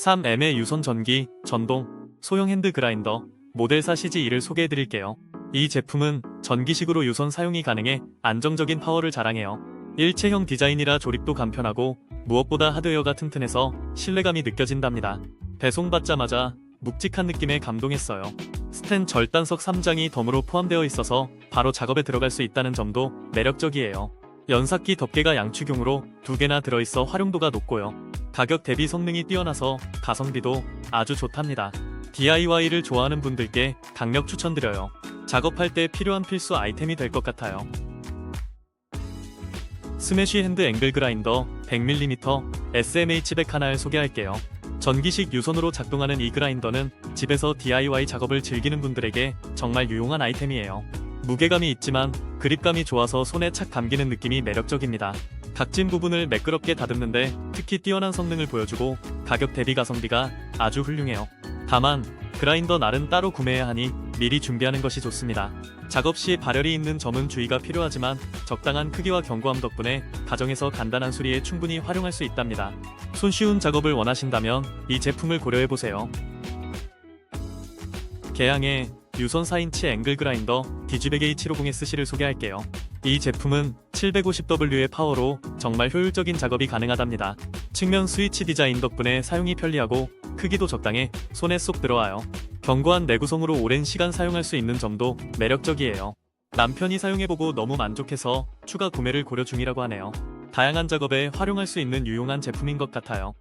3M의 유선 전기, 전동, 소형 핸드 그라인더, 모델사 CG2를 소개해드릴게요. 이 제품은 전기식으로 유선 사용이 가능해 안정적인 파워를 자랑해요. 일체형 디자인이라 조립도 간편하고 무엇보다 하드웨어가 튼튼해서 신뢰감이 느껴진답니다. 배송받자마자 묵직한 느낌에 감동했어요. 스텐 절단석 3장이 덤으로 포함되어 있어서 바로 작업에 들어갈 수 있다는 점도 매력적이에요. 연삭기 덮개가 양축용으로 두 개나 들어있어 활용도가 높고요. 가격 대비 성능이 뛰어나서 가성비도 아주 좋답니다. DIY를 좋아하는 분들께 강력 추천드려요. 작업할 때 필요한 필수 아이템이 될 것 같아요. 스매쉬 핸드 앵글 그라인더 100mm SMH100 하나를 소개할게요. 전기식 유선으로 작동하는 이 그라인더는 집에서 DIY 작업을 즐기는 분들에게 정말 유용한 아이템이에요. 무게감이 있지만 그립감이 좋아서 손에 착 감기는 느낌이 매력적입니다. 각진 부분을 매끄럽게 다듬는데 특히 뛰어난 성능을 보여주고 가격 대비 가성비가 아주 훌륭해요. 다만 그라인더 날은 따로 구매해야 하니 미리 준비하는 것이 좋습니다. 작업 시 발열이 있는 점은 주의가 필요하지만 적당한 크기와 견고함 덕분에 가정에서 간단한 수리에 충분히 활용할 수 있답니다. 손쉬운 작업을 원하신다면 이 제품을 고려해보세요. 개양의 유선 4인치 앵글 그라인더 디지베게이 750SC를 소개할게요. 이 제품은 750W의 파워로 정말 효율적인 작업이 가능하답니다. 측면 스위치 디자인 덕분에 사용이 편리하고 크기도 적당해 손에 쏙 들어와요. 견고한 내구성으로 오랜 시간 사용할 수 있는 점도 매력적이에요. 남편이 사용해보고 너무 만족해서 추가 구매를 고려 중이라고 하네요. 다양한 작업에 활용할 수 있는 유용한 제품인 것 같아요.